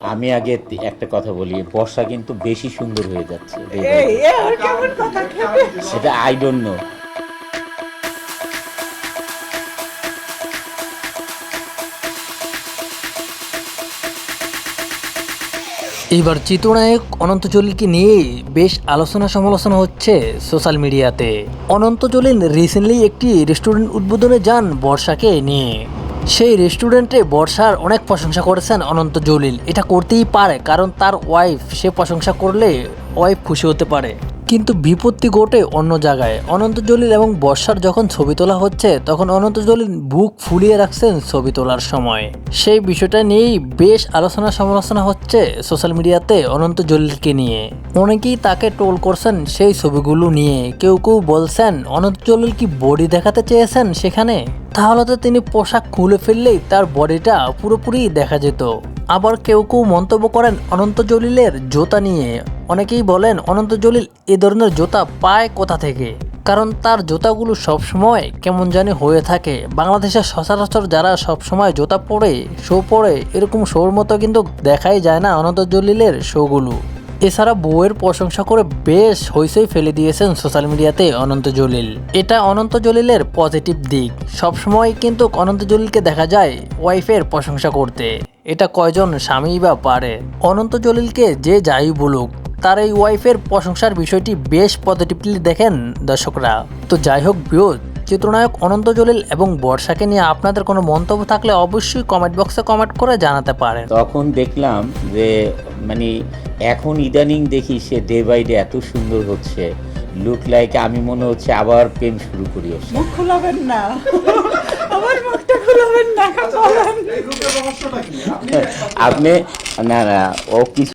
আমি আগে একটা কথা বলি বর্ষা কিন্তু বেশি সুন্দর হয়ে যাচ্ছে day by এই day। এ ওর কেমন কথা খেপে? সেটা আই ডোন্ট নো এইবার চিত্রনায়ক অনন্ত জলিলকে নিয়ে বেশ আলোচনা সমালোচনা হচ্ছে সোশ্যাল মিডিয়াতে। অনন্ত জলিল রিসেন্টলি একটি রেস্টুরেন্ট উদ্বোধনে যান বর্ষাকে নিয়ে। সেই রেস্টুরেন্টে বর্ষার অনেক প্রশংসা করেছেন অনন্ত জলিল। এটা করতেই পারে, কারণ তার ওয়াইফ সে প্রশংসা করলে ওয়াইফ খুশি হতে পারে। কিন্তু বিপত্তি ঘটে অন্য জায়গায়। অনন্ত জলিল এবং বর্ষার যখন ছবি তোলা হচ্ছে, তখন অনন্ত জলিল বুক ফুলিয়ে রাখছেন ছবি তোলার সময়। সেই বিষয়টা নিয়েই বেশ আলোচনা সমালোচনা হচ্ছে সোশ্যাল মিডিয়াতে অনন্ত জলিলকে নিয়ে। অনেকেই তাকে টোল করছেন সেই ছবিগুলো নিয়ে। কেউ কেউ বলছেন, অনন্ত জলিল কি বডি দেখাতে চেয়েছেন সেখানে? তাহলে তো তিনি পোশাক খুলে ফেললেই তার বডিটা পুরোপুরি দেখা যেত। আবার কেউ কেউ মন্তব্য করেন অনন্ত জলিলের জোতা নিয়ে। অনেকেই বলেন অনন্ত জলিল এ ধরনের জোতা পায় কোথা থেকে? কারণ তার জুতাগুলো সবসময় কেমন জানি হয়ে থাকে। বাংলাদেশের সচরাচর যারা সবসময় জুতা পরে, শো পরে, এরকম শোর মতো কিন্তু দেখাই যায় না অনন্ত জলিলের শোগুলো। এছাড়া বউয়ের প্রশংসা করে বেশ হইসই ফেলে দিয়েছেন সোশ্যাল মিডিয়াতে অনন্ত জলিল। এটা অনন্ত জলিলের পজিটিভ দিক। সবসময় কিন্তু অনন্ত জলিলকে দেখা যায় ওয়াইফের প্রশংসা করতে। এটা কয়জন স্বামী বা পারে? অনন্ত জলিলকে যে যাই বলুক, তার এই ওয়াইফের প্রশংসার বিষয়টি বেশ পজিটিভলি দেখেন দর্শকরা। তো যাই হোক বিয়োজ চিত্রনায়ক অনন্ত জলিল এবং বর্ষাকে নিয়ে আপনাদের কোনো মন্তব্য থাকলে অবশ্যই কমেন্ট বক্সে কমেন্ট করে জানাতে পারেন। তখন দেখলাম যে মানে এখন ইদানিং দেখি সে ডে বাই ডে এত সুন্দর হচ্ছে। লুক লাইক আমি মনে হচ্ছে আবার প্রেম শুরু করি মুখ খুলাবেন না। আমার মুখটা খুলাবেন না আপনি না না ও কিছু